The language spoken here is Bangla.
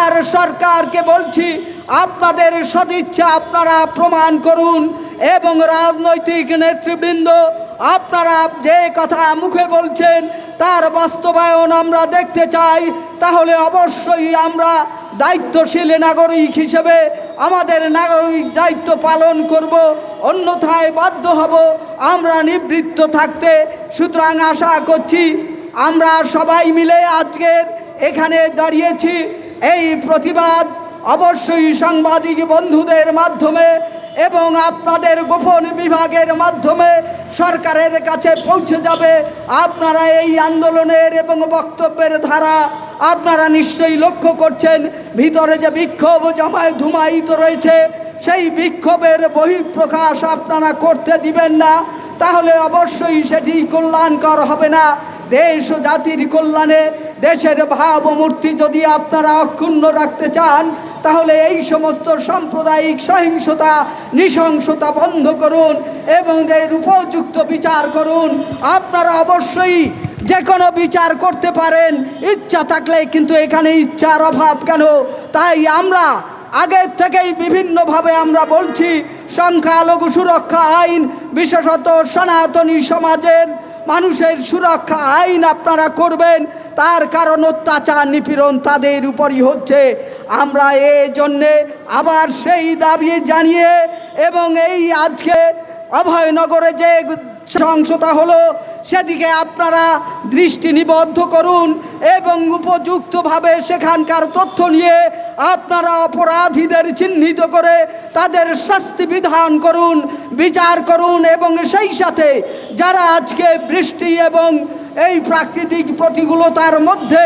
আর সরকারকে বলছি, আপনাদের সদিচ্ছা আপনারা প্রমাণ করুন এবং রাজনৈতিক নেতৃবৃন্দ, আপনারা যে কথা মুখে বলছেন তার বাস্তবায়ন আমরা দেখতে চাই, তাহলে অবশ্যই আমরা দায়িত্বশীল নাগরিক হিসেবে আমাদের নাগরিক দায়িত্ব পালন করব, অন্যথায় বাধ্য হব আমরা নিবৃত্ত থাকতে। সুতরাং আশা করছি আমরা সবাই মিলে আজকের এখানে দাঁড়িয়েছি। এই প্রতিবাদ অবশ্যই সাংবাদিক বন্ধুদের মাধ্যমে এবং আপনাদের গোপন বিভাগের মাধ্যমে সরকারের কাছে পৌঁছে যাবে। আপনারা এই আন্দোলনের এবং বক্তব্যের ধারা আপনারা নিশ্চয়ই লক্ষ্য করছেন। ভিতরে যে বিক্ষোভ জমায় ধুমায়িত রয়েছে, সেই বিক্ষোভের বহিঃপ্রকাশ আপনারা করতে দিবেন না। তাহলে অবশ্যই সেটি কল্যাণকর হবে না। দেশ ও জাতির কল্যাণে দেশের ভাবমূর্তি যদি আপনারা অক্ষুণ্ণ রাখতে চান, তাহলে এই সমস্ত সাম্প্রদায়িক সহিংসতা, নৃশংসতা বন্ধ করুন এবং এর উপযুক্ত বিচার করুন। আপনারা অবশ্যই যে কোনো বিচার করতে পারেন। ইচ্ছা থাকলে কিন্তু এখানে ইচ্ছার অভাব কেন? তাই আমরা আগের থেকেই বিভিন্নভাবে আমরা বলছি, সংখ্যালঘু সুরক্ষা আইন, বিশেষত সনাতনী সমাজের মানুষের সুরক্ষা আইন আপনারা করবেন, তার কারণ অত্যাচার নিপীড়ন তাদের উপরই হচ্ছে। আমরা এই জন্যে আবার সেই দাবি জানিয়ে এবং এই আজকে অভয়নগরে যে সহিংসতা হলো, সেদিকে আপনারা দৃষ্টি নিবদ্ধ করুন এবং উপযুক্তভাবে সেখানকার তথ্য নিয়ে আপনারা অপরাধীদের চিহ্নিত করে তাদের শাস্তি বিধান করুন। বিচার করুন এবং সেই সাথে যারা আজকে বৃষ্টি এবং এই প্রাকৃতিক প্রতিকূলতার মধ্যে